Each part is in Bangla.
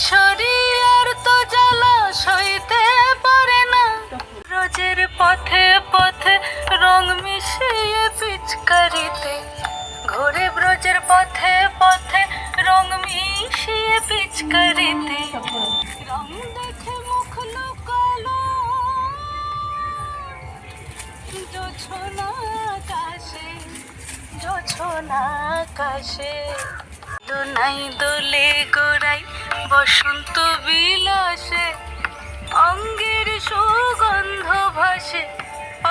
কিশোরী আর তো জ্বালা সইতে পারে না। রোজের পথে পথে রং মিশিয়ে পিচকারিতে, ঘুরে ব্রজের পথে পথে রং মিশিয়ে পিচকারিতে। রং দেখে মুখ লুকালো, জোছনা আকাশে জোছনা আকাশে। দোনাই দোলে গোড়াই বসন্ত বিলাসে, অঙ্গের সুগন্ধ ভাসে,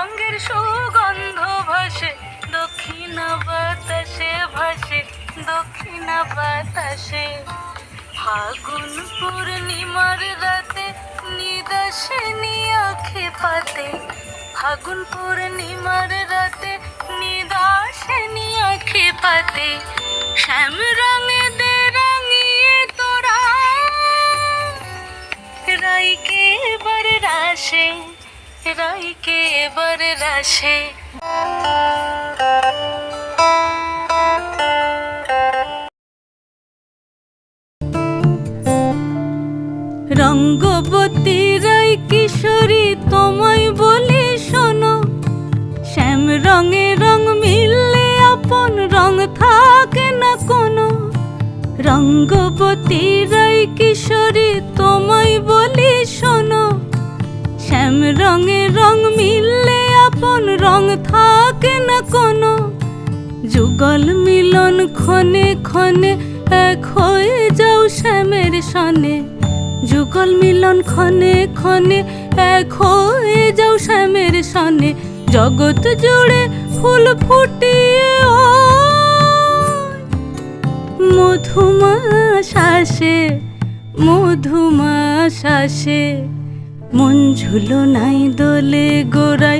অঙ্গের সুগন্ধ ভাসে, দক্ষিণ বাতাসে ভাসে, দক্ষিণ বাতাসে। ফাগুন পূর্ণিমার রাতে নিদাসে নিয়াখে পাতে, ফাগুন পূর্ণিমার রাতে নিদাসে নিয়াখে পাতে শ্যাম রাশে রাইকে এবার রাশে। রঙ্গবতী রাই কিশোরী, তোমায় বলি শোনো। শ্যাম রঙে রং মিললে আপন রং থাকে না কোনো। রঙ্গবতী রাই কিশোরী তোমায় থাকে না কোনো, যুগল মিলন ক্ষণে ক্ষণে এক হয়ে যাও শ্যামের সনে। যুগল মিলন ক্ষণে ক্ষণে এক হয়ে যাও শ্যামের সনে। জগৎ জুড়ে ফুল ফুটিয়ে মধুমা শ্বাসে মধুমা শ্বাসে মন ঝুলো নাই দোলে গোড়াই